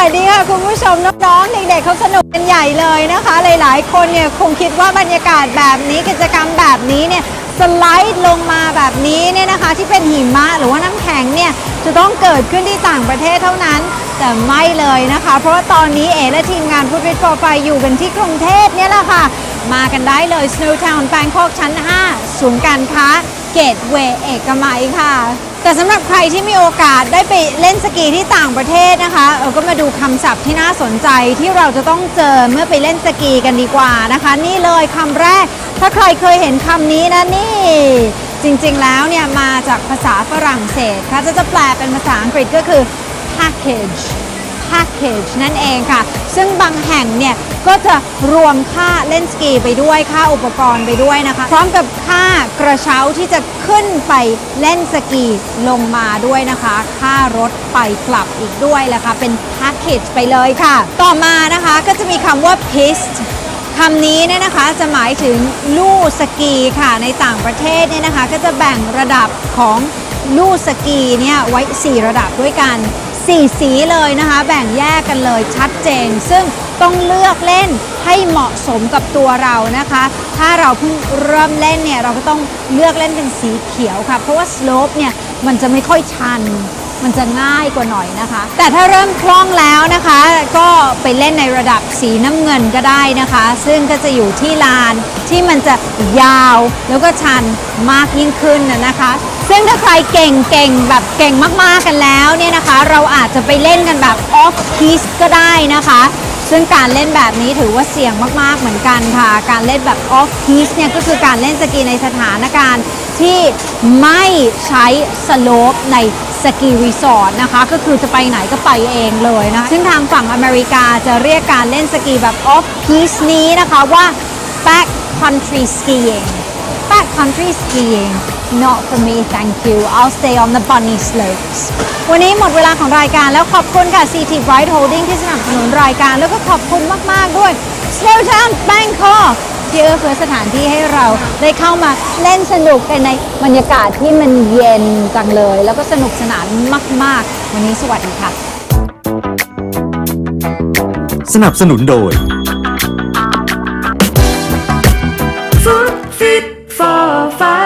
วัสดีค่ะคุณผู้ชมน้องๆเด็กๆเขาสนุกกันใหญ่เลยนะคะ หลายๆ คนเนี่ยคงคิดว่าบรรยากาศแบบนี้กิจกรรมแบบนี้เนี่ยสไลด์ลงมาแบบนี้เนี่ยนะคะที่เป็นหิมะหรือว่าน้ำแข็งเนี่ยจะต้องเกิดขึ้นที่ต่างประเทศเท่านั้น แต่ไม่เลยนะคะ เพราะว่าตอนนี้เอและทีมงานพูดวิทย์โปรไฟอยู่กันที่กรุงเทพเนี่ยแหละค่ะ มากันได้เลย Snow Town Bangkok ชั้น 5 ศูนย์การค้าเกตเวย์เอกมัยค่ะ แต่สำหรับใครที่มีโอกาสได้ไปเล่นสกีที่ต่างประเทศนะคะเออก็มาดูคำศัพท์ที่น่าสนใจที่เราจะต้องเจอเมื่อไปเล่นสกีกันดีกว่านะคะ นี่เลยคำแรก ถ้าใครเคยเห็นคำนี้นะนี่ จริงๆแล้วเนี่ยมาจากภาษาฝรั่งเศสค่ะจะจะแปลเป็นภาษาอังกฤษก็คือ package package นั่นเองค่ะ ซึ่งบางแห่งเนี่ยก็จะรวมค่าเล่นสกีไปด้วยค่าอุปกรณ์ไปด้วยนะคะ พร้อมกับค่ากระเช้าที่จะขึ้นไปเล่นสกีลงมาด้วยนะคะ ค่ารถไปกลับอีกด้วยแหละค่ะเป็น package ไปเลยค่ะ ต่อมานะคะก็จะมีคำว่า pist คำนี้เนี่ยนะคะจะหมายถึงลู่สกีค่ะในต่างประเทศเนี่ยนะคะ ก็จะแบ่งระดับของลู่สกีเนี่ยไว้ 4 ระดับด้วยกัน 4 สีเลยนะคะ แบ่งแยกกันเลยชัดเจน ซึ่งต้องเลือกเล่นให้เหมาะสมกับตัวเรานะคะ ถ้าเราเพิ่งเริ่มเล่นเนี่ยเราก็ต้องเลือกเล่นเป็นสีเขียวค่ะ เพราะว่าสโลปเนี่ยมันจะไม่ค่อยชัน มันจะง่ายกว่าหน่อยนะคะ แต่ถ้าเริ่มคล่องแล้วนะคะ ก็ไปเล่นในระดับสีน้ำเงินก็ได้นะคะ ซึ่งก็จะอยู่ที่ลานที่มันจะยาวแล้วก็ชันมากยิ่งขึ้นนะนะคะ ซึ่งถ้าใครเก่งเก่งแบบเก่งมากๆกันแล้วเนี่ยนะคะ เราอาจจะไปเล่นกันแบบ off piste ก็ได้นะคะ ซึ่งการเล่นแบบนี้ถือว่าเสี่ยงมากๆเหมือนกันค่ะ การเล่นแบบ off piste เนี่ยก็คือการเล่นสกีในสถานการณ์ที่ไม่ใช้สโลปในสกีรีสอร์ทนะคะ ก็คือจะไปไหนก็ไปเองเลยนะ ซึ่งทางฝั่งอเมริกาจะเรียกการเล่นสกีแบบ off piste นี้นะคะว่า back country skiing backcountry skiing not for me thank you I'll stay on the bunny slopes วันนี้หมดเวลาของรายการแล้วขอบคุณค่ะ CT Bright Holding ที่สนับสนุนรายการแล้วก็ขอบคุณมาก ๆ ด้วย Slow Down Bangkok ที่เอื้อเฟื้อสถานที่ให้เราได้เข้ามาเล่นสนุกในบรรยากาศที่มันเย็นจังเลย แล้วก็สนุกสนานมาก ๆ วันนี้สวัสดีค่ะ สนับสนุนโดย Food Fit four, five.